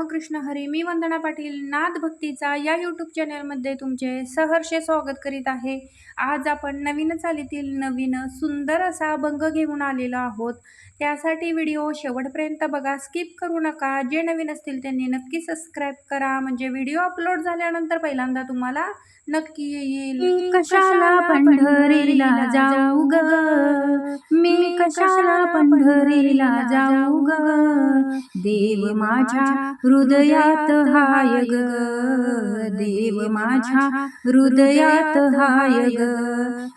रामकृष्ण हरी मी वंदना पाटील नाद भक्तीचा या यूट्यूब चॅनलमध्ये तुमचे सहर्ष स्वागत करीत आहे. आज आपण नवीन चालीतील नवीन सुंदर असा भंग घेऊन आलेलो आहोत. त्यासाठी व्हिडिओ शेवटपर्यंत बघा स्किप करू नका. जे नवीन असतील त्यांनी नक्की सबस्क्राईब करा. म्हणजे व्हिडिओ अपलोड झाल्यानंतर पहिल्यांदा तुम्हाला नक्की येईल. कशाला पंढरीला जाऊ ग? मी कशाला पंढरीला जाऊ ग? देव माझ्या हृदयात हाय ग. देव माझ्या हृदयात हाय ग.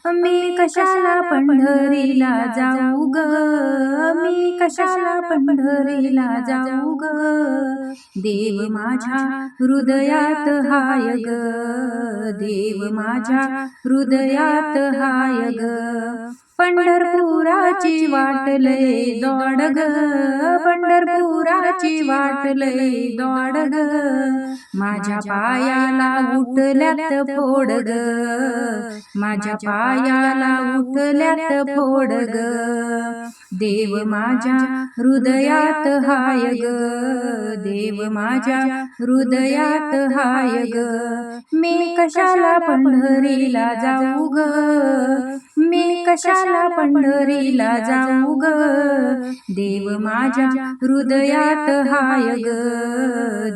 मी कशाला पंढरीला जाऊ ग? मी कशाला पंढरीला जाऊ ग? देव माझ्या हृदयात हाय ग. देव माझ्या हृदयात हाय ग. पंढरपुराची वाट लय दौड ग पंढरपुराची वाट लय दौड ग माझ्या पायाला उठल्यात फोड ग माझ्या पायाला उठल्यात फोड ग देव माझ्या हृदयात हाय ग देव माझ्या हृदयात हाय ग मी कशाला पंढरीला जाऊ ग? मी चला पंढरीला जाऊ ग. देव माझ्या हृदयात हाय ग.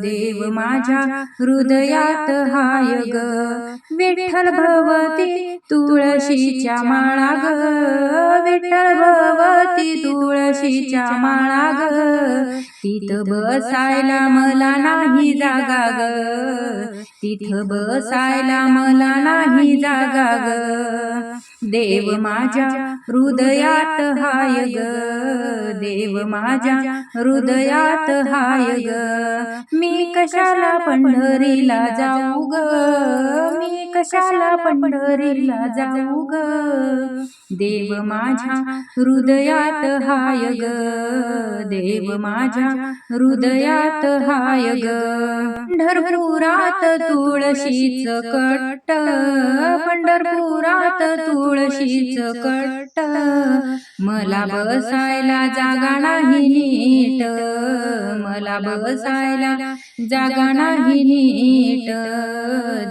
देव माझ्या हृदयात हाय ग. विठ्ठल भवती तुळशीच्या माळा ग. विठ्ठल भवती तुळशीच्या माळा ग. तिथं बसायला मला नाही जागा ग. तिथं बसायला मला नाही जागा ग. देव माझ्या हृदयात हाय ग. देव माझ्या हृदयात हाय ग. मी कशाला पंढरीला जाऊ ग? मी कशाला पंढरीला जाऊ ग? देव माझ्या हृदयात हाय ग. देव माझ्या हृदयात हाय ग पंढरपुरात तुळशीच कट्ट पंढरपुरात तुळशीच कट्ट मला बसायला जागा नाही नीट. मला बसायला जागा नाही नीट.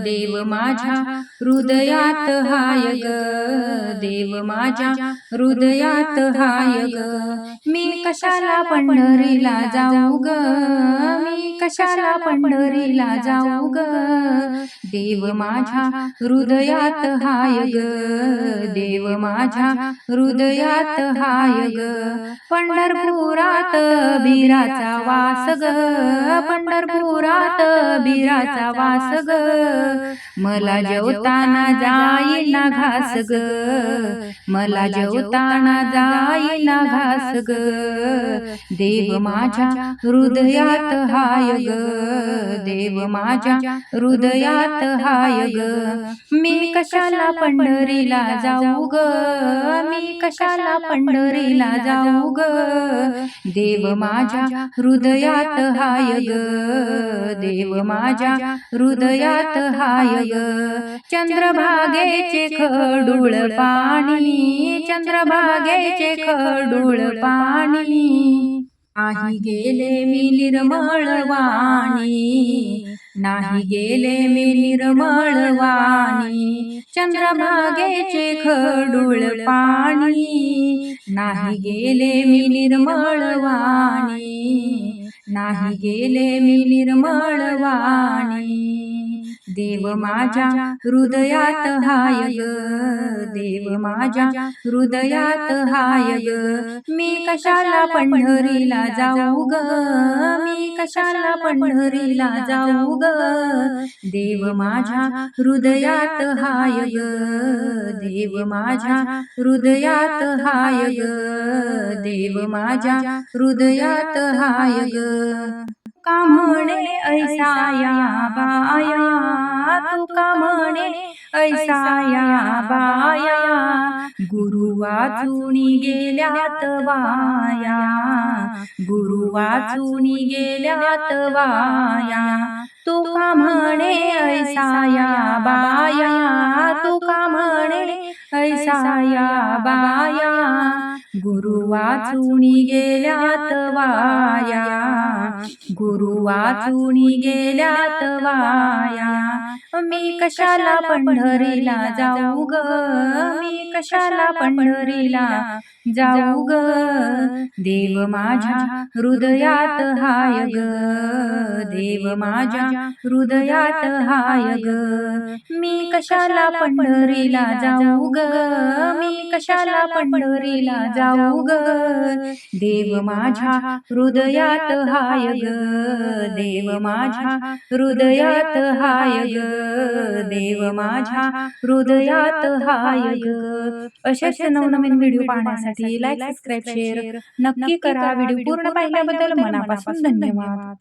देव माझ्या हृदयात हाय ग. देव माझ्या हृदयात हाय ग. मी कशाला पंढरीला जाऊ ग? मी कशाला पंढरीला जाऊ ग? देव माझ्या हृदयात हाय ग. देव माझ्या हृदयात हाय ग. पंढरपुरात बिराचा वास ग. पंढरपुरात बिराचा वास ग मला जेवताना जाईना घास ग मला जेवताना जाईना घास ग देव माझ्या हृदयात हाय ग देव माझ्या हृदयात हाय ग मी कशाला पंढरीला जाऊ ग मी कशाला पंढरीला जाऊ ग देव माझ्या हृदयात हाय ग देव माझ्या हृदयात हाय चंद्रभागेचे खडूळ पाणी. चंद्रभागेचे खडूळ पाणी. नाही गेले मी निर्मळ वाणी. नाही गेले मी निर्मळ वाणी. चंद्रभागेचे खडूळ पाणी. नाही गेले मी निर्मळ वाणी नाही गेले मी निर्मळ वाणी देव माझ्या हृदयात हाय ग. देव माझ्या हृदयात हाय ग. मी कशाला पंढरीला जाऊ ग? मी कशाला पंढरीला जाऊ ग? देव माझ्या हृदयात हाय ग. देव माझ्या हृदयात हाय ग. देव माझ्या हृदयात हाय ग. तुका म्हणे ऐसा या बाया तुका म्हणे ऐसा या बाया. गुरु वाचून गेल्यात वाया. गुरु वाचून गेल्यात वाया. तुका म्हणे ऐसाया बाया. तुका म्हणे ऐसाया बाया. गुरु वाचून गेल्यात वाया. गुरु वाचून गेल्यात वाया. मी कशाला पंढरीला जाऊ ग? मी कशाला पंढरीला जाऊ ग? देव माझ्या हृदयात हाय ग. देव माझ्या हृदयात हाय ग. मी कशाला पंढरीला जाऊ ग? मी कशाला पंढरीला जाऊ ग? देव माझ्या हृदयात हाय ग? देव माझ्या हृदयात हाय ग देव माझ्या हृदयात हाय ग अशाच नवनवीन व्हिडिओ पाहण्यासाठी लाईक सबस्क्राईब शेअर नक्की करा. व्हिडिओ पूर्ण पाहिल्याबद्दल मनापासून धन्यवाद.